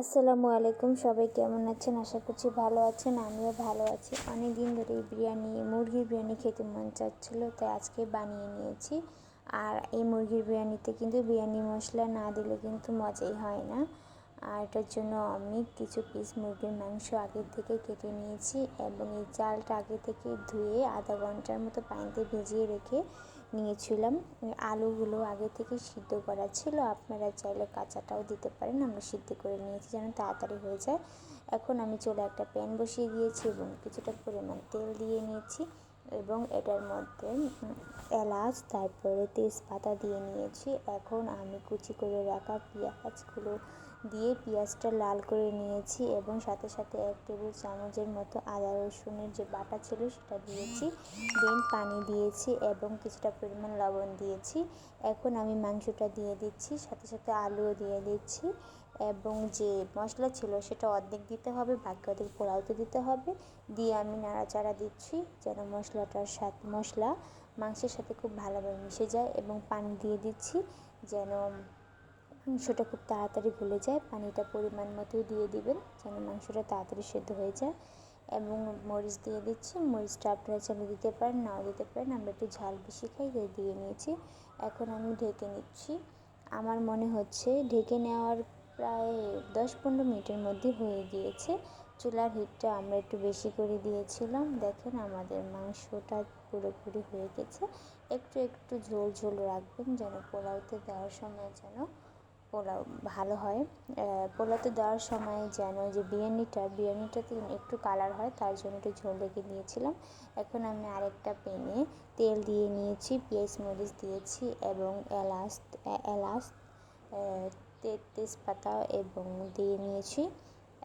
আসসালামু আলাইকুম, সবাই কেমন আছেন? আশা করছি ভালো আছেন, আমিও ভালো আছি। অনেক দিন ধরে এই বিরিয়ানি, মুরগির বিরিয়ানি খেতে মন চাচ্ছিলো তাই আজকে বানিয়ে নিয়েছি। আর এই মুরগির বিরিয়ানিতে কিন্তু বিরিয়ানি মশলা না দিলে কিন্তু মজাই হয় না। আর এটার জন্য আমি কিছু পিস মুরগির মাংস আগে থেকে কেটে নিয়েছি এবং এই চালটা আগে থেকে ধুয়ে আধা ঘণ্টার মতো পানিতে ভিজিয়ে রেখে নিয়েছিলাম। আলুগুলো আগে থেকে সিদ্ধ করা ছিল। আপনারা চাইলে কাঁচাটাও দিতে পারেন। আমরা সিদ্ধ করে নিয়েছি যেন তাড়াতাড়ি হয়ে যায়। এখন আমি চলে একটা প্যান বসিয়ে দিয়েছি এবং কিছুটা পরিমাণ তেল দিয়ে নিয়েছি। এবং এটার মধ্যে এলাচ, তারপরে তেজপাতা দিয়ে নিয়েছি। এখন আমি কুচি করে রাখা পেঁয়াজগুলো দিয়ে পেঁয়াজটা লাল করে নিয়েছি এবং সাথে সাথে এক টেবিল চামচের মতো আদা রসুনের যে বাটা ছিল সেটা দিয়েছি। দেন পানি দিয়েছি এবং কিছুটা পরিমাণ লবণ দিয়েছি। এখন আমি মাংসটা দিয়ে দিচ্ছি, সাথে সাথে আলুও দিয়ে দিচ্ছি। এবং যে মশলা ছিল সেটা অর্ধেক দিতে হবে, বাকি অর্ধেক পোলাওতে দিতে হবে। দিয়ে আমি নাড়াচাড়া দিচ্ছি যেন মশলাটার সাথে মশলা মাংসের সাথে খুব ভালোভাবে মিশে যায় এবং পানি দিয়ে দিচ্ছি যেন মাংসটা খুব তাড়াতাড়ি গলে যায়। পানিটা পরিমাণ মতো দিয়ে দিবেন যেন মাংসটা তাড়াতাড়ি সেদ্ধ হয়ে যায়। এবং মরিচ দিয়ে দিচ্ছি। মরিচটা আপনারা চাইলে দিতে পারেন, নাও দিতে পারেন। আমরা একটু ঝাল বেশি খাই, তাই দিয়ে নিয়েছি। এখন আমি ঢেকে নিচ্ছি। আমার মনে হচ্ছে ঢেকে নেওয়ার প্রায় দশ পনেরো মিনিটের মধ্যে হয়ে গিয়েছে। চুলার হিটটা আমরা একটু বেশি করে দিয়েছিলাম। দেখেন আমাদের মাংসটা পুরোপুরি হয়ে গেছে। একটু একটু ঝোল ঝোল রাখবেন যেন পোলাওতে দেওয়ার সময় যেন পোলাও ভালো হয়। পোলাওতে দেওয়ার সময় যেন যে বিরিয়ানিটা, বিরিয়ানিটাতে একটু কালার হয়, তার জন্য একটু ঝোল রেখে দিয়েছিলাম। এখন আমি আরেকটা পেনে তেল দিয়ে নিয়েছি, পেঁয়াজ মরিচ দিয়েছি এবং এলাচ এলাচ তেজপাতা এবং দিয়ে নিয়েছি।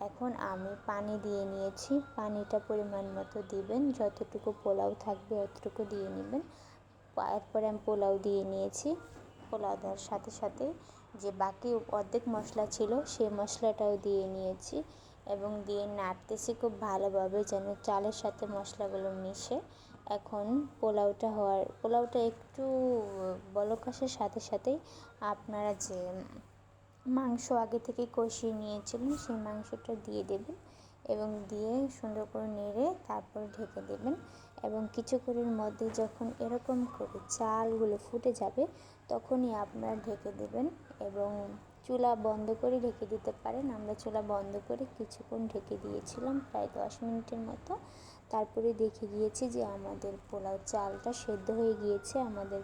এখন আমি পানি দিয়ে নিয়েছি। পানিটা পরিমাণ মতো দিবেন। যতটুকু পোলাও থাকবে অতটুকু দিয়ে নেবেন। এরপরে আমি পোলাও দিয়ে নিয়েছি। পোলাও দেওয়ার সাথে সাথে যে বাকি অর্ধেক মশলা ছিল সেই মশলাটাও দিয়ে নিয়েছি এবং দিয়ে নাড়তেছি খুব ভালোভাবে যেন চালের সাথে মশলাগুলো মিশে। এখন পোলাওটা হওয়ার পোলাওটা একটু বলক আসার সাথে সাথেই আপনারা যে মাংস আগে থেকে কষিয়ে নিয়েছিলেন সেই মাংসটা দিয়ে দেবেন এবং দিয়ে সুন্দর করে নেড়ে তারপর ঢেকে দেবেন এবং কিছুক্ষণের মধ্যে যখন এরকম করে চালগুলো ফুটে যাবে, তখনই আপনারা ঢেকে দেবেন এবং চুলা বন্ধ করে ঢেকে দিতে পারেন। আমরা চুলা বন্ধ করে কিছুক্ষণ ঢেকে দিয়েছিলাম, প্রায় দশ মিনিটের মতো। তারপরে দেখে গিয়েছি যে আমাদের পোলাও চালটা সেদ্ধ হয়ে গিয়েছে, আমাদের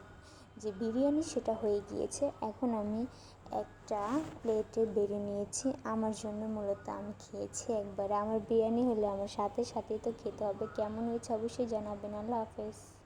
যে বিরিয়ানি সেটা হয়ে গিয়েছে। এখন আমি একটা প্লেটে বেড়ে নিয়েছি। আমার জন্য মূলত আমি খেয়েছি একবারে। আমার বিরিয়ানি হলে আমার সাথে সাথেই তো খেতে হবে। কেমন হয়েছে অবশ্যই জানাবেন। আল্লাহ হাফেজ।